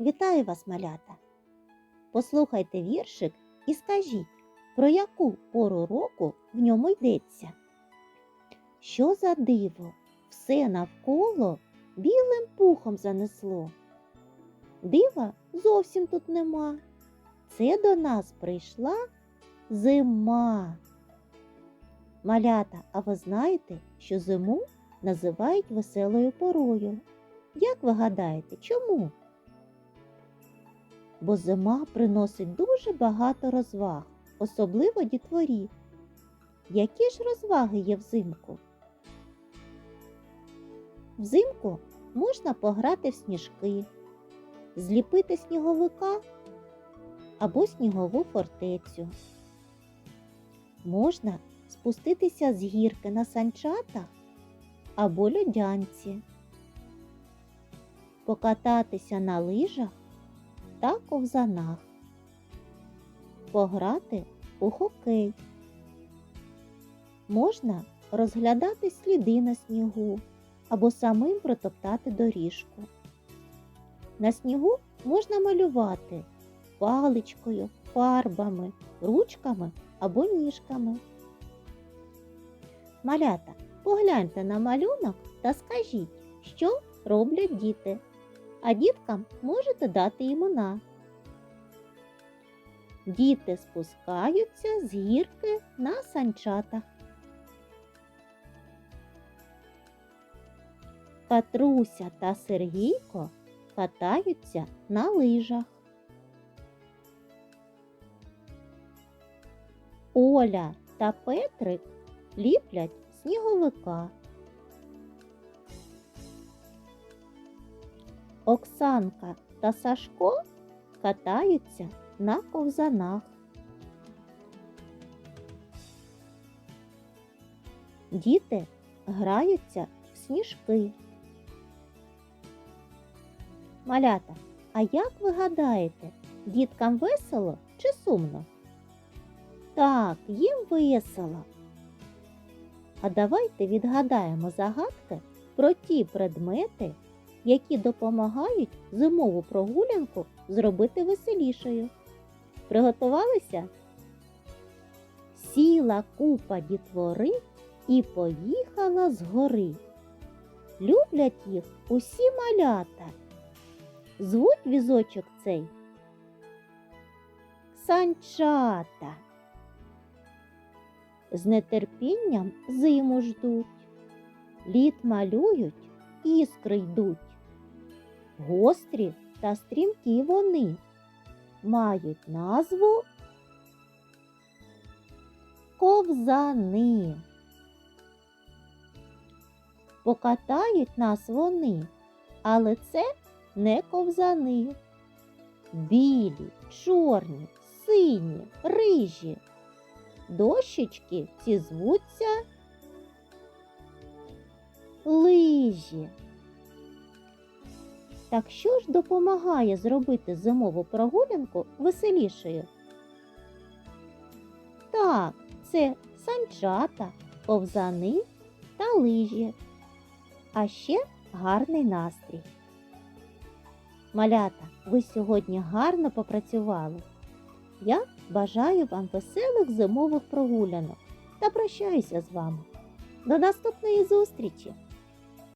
Вітаю вас, малята! Послухайте віршик і скажіть, про яку пору року в ньому йдеться. Що за диво? Все навколо білим пухом занесло. Дива зовсім тут нема. Це до нас прийшла зима. Малята, а ви знаєте, що зиму називають веселою порою? Як ви гадаєте, чому? Бо зима приносить дуже багато розваг, особливо дітворі. Які ж розваги є взимку? Взимку можна пограти в сніжки, зліпити сніговика або снігову фортецю. Можна спуститися з гірки на санчатах або льодянці, покататися на лижах та ковзанах, пограти у хокей. Можна розглядати сліди на снігу або самим протоптати доріжку. На снігу можна малювати паличкою, фарбами, ручками або ніжками. Малята, погляньте на малюнок та скажіть, що роблять діти, а діткам можете дати імена. Діти спускаються з гірки на санчатах. Катруся та Сергійко катаються на лижах. Оля та Петрик ліплять сніговика. Оксанка та Сашко катаються на ковзанах. Діти граються в сніжки. Малята, а як ви гадаєте, діткам весело чи сумно? Так, їм весело. А давайте відгадаємо загадки про ті предмети, які допомагають зимову прогулянку зробити веселішою. Приготувалися? Сіла купа дітвори і поїхала з гори. Люблять їх усі малята. Звуть візочок цей санчата. З нетерпінням зиму ждуть, лід малюють, іскри йдуть. Гострі та стрімкі вони мають назву ковзани. Покатають нас вони, але це не ковзани. Білі, чорні, сині, рижі. Дощечки ці звуться лижі. Так що ж допомагає зробити зимову прогулянку веселішою? Так, це санчата, ковзани та лижі, а ще гарний настрій. Малята, ви сьогодні гарно попрацювали. Я бажаю вам веселих зимових прогулянок та прощаюся з вами. До наступної зустрічі!